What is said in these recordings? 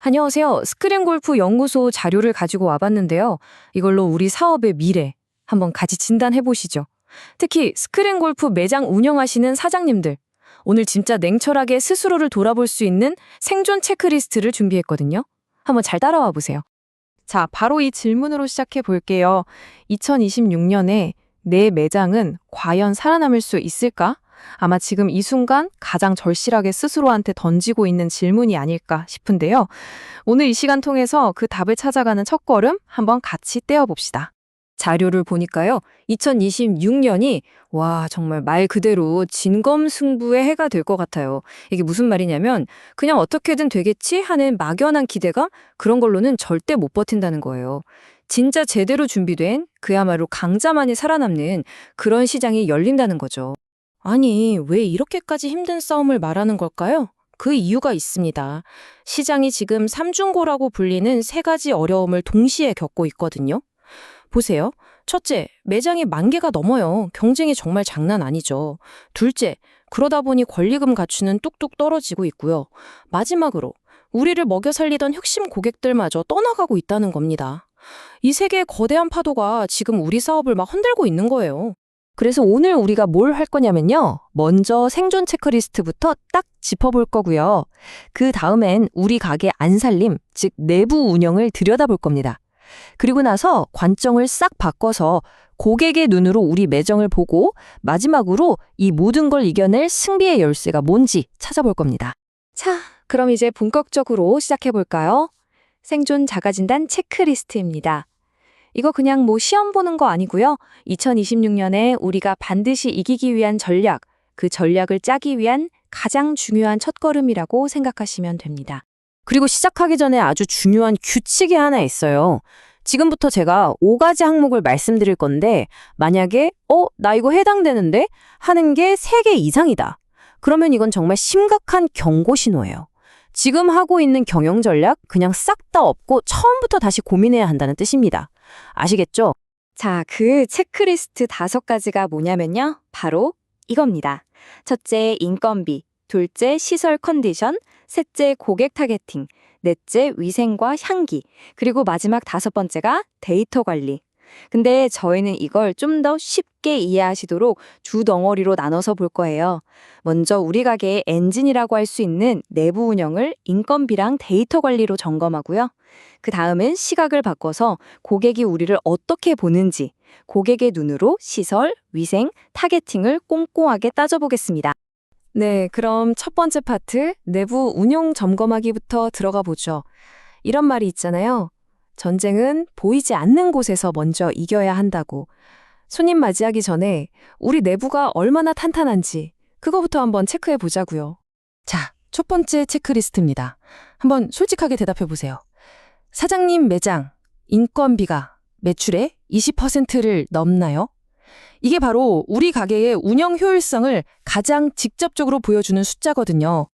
안녕하세요. 스크린 골프 연구소 자료를 가지고 와봤는데요. 이걸로 우리 사업의 미래 한번 같이 진단해 보시죠. 특히 스크린 골프 매장 운영하시는 사장님들. 오늘 진짜 냉철하게 스스로를 돌아볼 수 있는 생존 체크리스트를 준비했거든요. 한번 잘 따라와 보세요. 자, 바로 이 질문으로 시작해 볼게요. 2026년에 내 매장은 과연 살아남을 수 있을까? 아마 지금 이 순간 가장 절실하게 스스로한테 던지고 있는 질문이 아닐까 싶은데요. 오늘 이 시간 통해서 그 답을 찾아가는 첫걸음 한번 같이 떼어봅시다. 자료를 보니까요. 2026년이 와, 정말 말 그대로 진검승부의 해가 될 것 같아요. 이게 무슨 말이냐면 그냥 어떻게든 되겠지 하는 막연한 기대감 그런 걸로는 절대 못 버틴다는 거예요. 진짜 제대로 준비된 그야말로 강자만이 살아남는 그런 시장이 열린다는 거죠. 아니, 왜 이렇게까지 힘든 싸움을 말하는 걸까요? 그 이유가 있습니다. 시장이 지금 삼중고라고 불리는 세 가지 어려움을 동시에 겪고 있거든요. 보세요. 첫째, 매장이 만 개가 넘어요. 경쟁이 정말 장난 아니죠. 둘째, 그러다 보니 권리금 가치는 뚝뚝 떨어지고 있고요. 마지막으로, 우리를 먹여 살리던 핵심 고객들마저 떠나가고 있다는 겁니다. 이세 개의 거대한 파도가 지금 우리 사업을 막 흔들고 있는 거예요. 그래서 오늘 우리가 뭘 할 거냐면요. 먼저 생존 체크리스트부터 딱 짚어볼 거고요. 그 다음엔 우리 가게 안살림, 즉 내부 운영을 들여다볼 겁니다. 그리고 나서 관점을 싹 바꿔서 고객의 눈으로 우리 매정을 보고 마지막으로 이 모든 걸 이겨낼 승리의 열쇠가 뭔지 찾아볼 겁니다. 자, 그럼 이제 본격적으로 시작해 볼까요? 생존 자가진단 체크리스트입니다. 이거 그냥 뭐 시험 보는 거 아니고요. 2026년에 우리가 반드시 이기기 위한 전략, 그 전략을 짜기 위한 가장 중요한 첫걸음이라고 생각하시면 됩니다. 그리고 시작하기 전에 아주 중요한 규칙이 하나 있어요. 지금부터 제가 5가지 항목을 말씀드릴 건데, 만약에, 어, 나 이거 해당되는데? 하는 게 3개 이상이다. 그러면 이건 정말 심각한 경고 신호예요. 지금 하고 있는 경영 전략 그냥 싹 다 없고 처음부터 다시 고민해야 한다는 뜻입니다. 아시겠죠? 자, 그 체크리스트 다섯 가지가 뭐냐면요. 바로 이겁니다. 첫째, 인건비. 둘째, 시설 컨디션. 셋째, 고객 타겟팅. 넷째, 위생과 향기. 그리고 마지막 다섯 번째가 데이터 관리. 근데 저희는 이걸 좀 더 쉽게 이해하시도록 주 덩어리로 나눠서 볼 거예요. 먼저 우리 가게의 엔진이라고 할 수 있는 내부 운영을 인건비랑 데이터 관리로 점검하고요. 그 다음은 시각을 바꿔서 고객이 우리를 어떻게 보는지 고객의 눈으로 시설, 위생, 타겟팅을 꼼꼼하게 따져보겠습니다. 네, 그럼 첫 번째 파트 내부 운영 점검하기부터 들어가 보죠. 이런 말이 있잖아요. 전쟁은 보이지 않는 곳에서 먼저 이겨야 한다고. 손님 맞이하기 전에 우리 내부가 얼마나 탄탄한지 그거부터 한번 체크해 보자고요. 자, 첫 번째 체크리스트입니다. 한번 솔직하게 대답해 보세요. 사장님 매장 인건비가 매출의 20%를 넘나요? 이게 바로 우리 가게의 운영 효율성을 가장 직접적으로 보여주는 숫자거든요.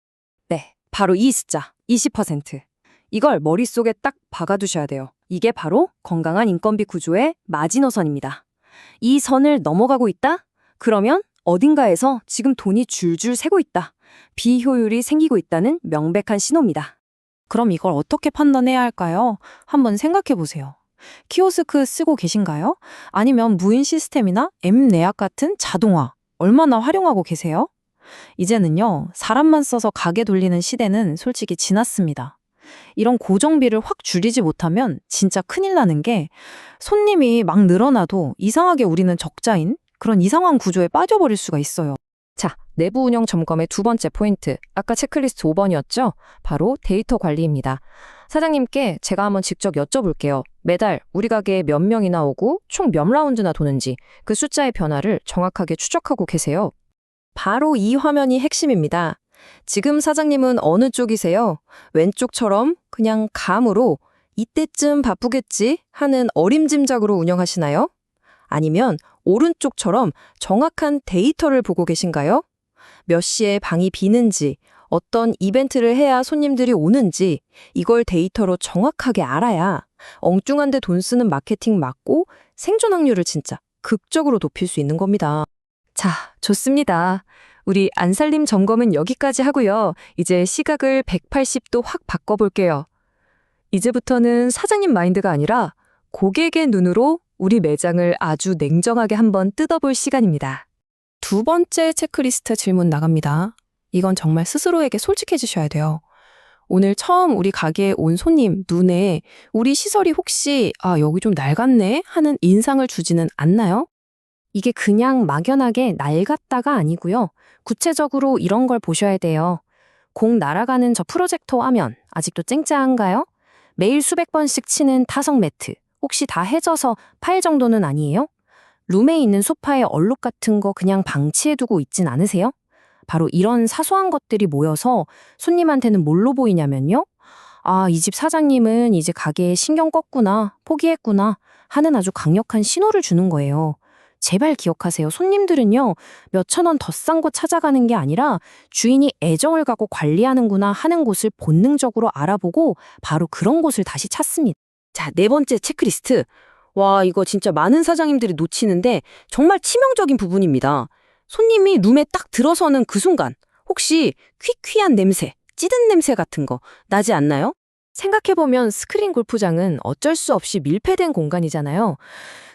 네, 바로 이 숫자, 20%. 이걸 머릿속에 딱 박아두셔야 돼요. 이게 바로 건강한 인건비 구조의 마지노선입니다. 이 선을 넘어가고 있다? 그러면 어딘가에서 지금 돈이 줄줄 새고 있다. 비효율이 생기고 있다는 명백한 신호입니다. 그럼 이걸 어떻게 판단해야 할까요? 한번 생각해 보세요. 키오스크 쓰고 계신가요? 아니면 무인 시스템이나 앱 내약 같은 자동화 얼마나 활용하고 계세요? 이제는요, 사람만 써서 가게 돌리는 시대는 솔직히 지났습니다. 이런 고정비를 확 줄이지 못하면 진짜 큰일 나는 게 손님이 막 늘어나도 이상하게 우리는 적자인 그런 이상한 구조에 빠져버릴 수가 있어요. 자, 내부 운영 점검의 두 번째 포인트. 아까 체크리스트 5번이었죠? 바로 데이터 관리입니다. 사장님께 제가 한번 직접 여쭤볼게요. 매달 우리 가게에 몇 명이나 오고 총 몇 라운드나 도는지 그 숫자의 변화를 정확하게 추적하고 계세요. 바로 이 화면이 핵심입니다. 지금 사장님은 어느 쪽이세요? 왼쪽처럼 그냥 감으로 이때쯤 바쁘겠지 하는 어림짐작으로 운영하시나요? 아니면 오른쪽처럼 정확한 데이터를 보고 계신가요? 몇 시에 방이 비는지, 어떤 이벤트를 해야 손님들이 오는지 이걸 데이터로 정확하게 알아야 엉뚱한 데 돈 쓰는 마케팅 막고 생존 확률을 진짜 극적으로 높일 수 있는 겁니다. 자, 좋습니다. 우리 안살림 점검은 여기까지 하고요. 이제 시각을 180도 확 바꿔볼게요. 이제부터는 사장님 마인드가 아니라 고객의 눈으로 우리 매장을 아주 냉정하게 한번 뜯어볼 시간입니다. 두 번째 체크리스트 질문 나갑니다. 이건 정말 스스로에게 솔직해지셔야 돼요. 오늘 처음 우리 가게에 온 손님 눈에 우리 시설이 혹시 아 여기 좀 낡았네 하는 인상을 주지는 않나요? 이게 그냥 막연하게 낡았다가 아니고요. 구체적으로 이런 걸 보셔야 돼요. 공 날아가는 저 프로젝터 화면 아직도 쨍쨍한가요? 매일 수백 번씩 치는 타석 매트 혹시 다 해져서 파일 정도는 아니에요? 룸에 있는 소파에 얼룩 같은 거 그냥 방치해두고 있진 않으세요? 바로 이런 사소한 것들이 모여서 손님한테는 뭘로 보이냐면요. 아, 이 집 사장님은 이제 가게에 신경 껐구나, 포기했구나 하는 아주 강력한 신호를 주는 거예요. 제발 기억하세요. 손님들은요, 몇천 원 더 싼 곳 찾아가는 게 아니라 주인이 애정을 갖고 관리하는구나 하는 곳을 본능적으로 알아보고 바로 그런 곳을 다시 찾습니다. 자, 네 번째 체크리스트. 와, 이거 진짜 많은 사장님들이 놓치는데 정말 치명적인 부분입니다. 손님이 룸에 딱 들어서는 그 순간 혹시 퀴퀴한 냄새, 찌든 냄새 같은 거 나지 않나요? 생각해보면 스크린 골프장은 어쩔 수 없이 밀폐된 공간이잖아요.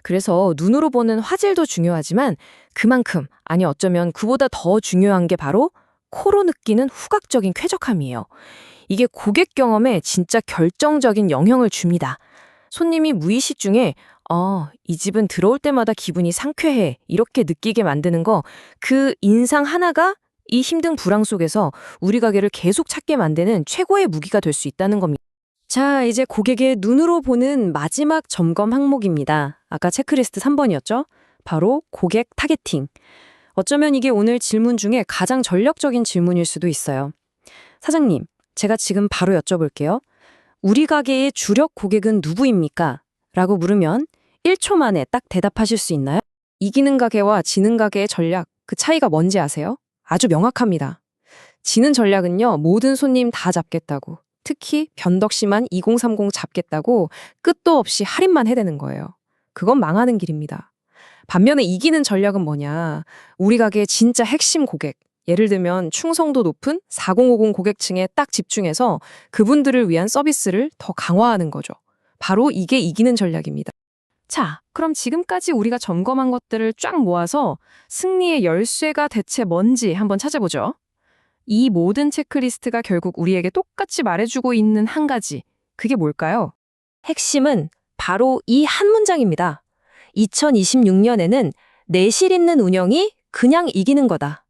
그래서 눈으로 보는 화질도 중요하지만 그만큼, 아니 어쩌면 그보다 더 중요한 게 바로 코로 느끼는 후각적인 쾌적함이에요. 이게 고객 경험에 진짜 결정적인 영향을 줍니다. 손님이 무의식 중에 어, 이 집은 들어올 때마다 기분이 상쾌해. 이렇게 느끼게 만드는 거, 그 인상 하나가 이 힘든 불황 속에서 우리 가게를 계속 찾게 만드는 최고의 무기가 될 수 있다는 겁니다. 자, 이제 고객의 눈으로 보는 마지막 점검 항목입니다. 아까 체크리스트 3번이었죠? 바로 고객 타겟팅. 어쩌면 이게 오늘 질문 중에 가장 전략적인 질문일 수도 있어요. 사장님, 제가 지금 바로 여쭤볼게요. 우리 가게의 주력 고객은 누구입니까? 라고 물으면 1초 만에 딱 대답하실 수 있나요? 이기는 가게와 지는 가게의 전략, 그 차이가 뭔지 아세요? 아주 명확합니다. 지는 전략은요, 모든 손님 다 잡겠다고. 특히 변덕심한 2030 잡겠다고 끝도 없이 할인만 해대는 거예요. 그건 망하는 길입니다. 반면에 이기는 전략은 뭐냐? 우리 가게의 진짜 핵심 고객. 예를 들면 충성도 높은 4050 고객층에 딱 집중해서 그분들을 위한 서비스를 더 강화하는 거죠. 바로 이게 이기는 전략입니다. 자, 그럼 지금까지 우리가 점검한 것들을 쫙 모아서 승리의 열쇠가 대체 뭔지 한번 찾아보죠. 이 모든 체크리스트가 결국 우리에게 똑같이 말해주고 있는 한 가지. 그게 뭘까요? 핵심은 바로 이 한 문장입니다. 2026년에는 내실 있는 운영이 그냥 이기는 거다.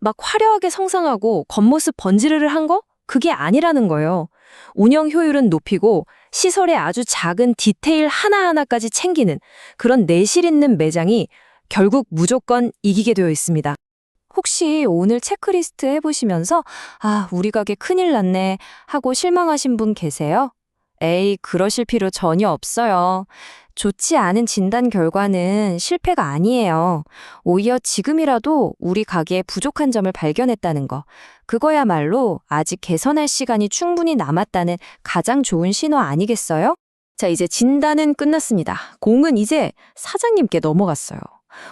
막 화려하게 성장하고 겉모습 번지르르 한 거? 그게 아니라는 거예요. 운영 효율은 높이고 시설의 아주 작은 디테일 하나하나까지 챙기는 그런 내실 있는 매장이 결국 무조건 이기게 되어 있습니다. 혹시 오늘 체크리스트 해보시면서 아, 우리 가게 큰일 났네 하고 실망하신 분 계세요? 에이, 그러실 필요 전혀 없어요. 좋지 않은 진단 결과는 실패가 아니에요. 오히려 지금이라도 우리 가게에 부족한 점을 발견했다는 거. 그거야말로 아직 개선할 시간이 충분히 남았다는 가장 좋은 신호 아니겠어요? 자, 이제 진단은 끝났습니다. 공은 이제 사장님께 넘어갔어요.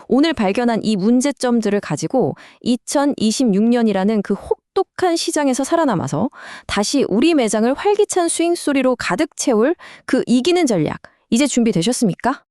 오늘 발견한 이 문제점들을 가지고 2026년이라는 그 혹독한 시장에서 살아남아서 다시 우리 매장을 활기찬 스윙 소리로 가득 채울 그 이기는 전략, 이제 준비되셨습니까?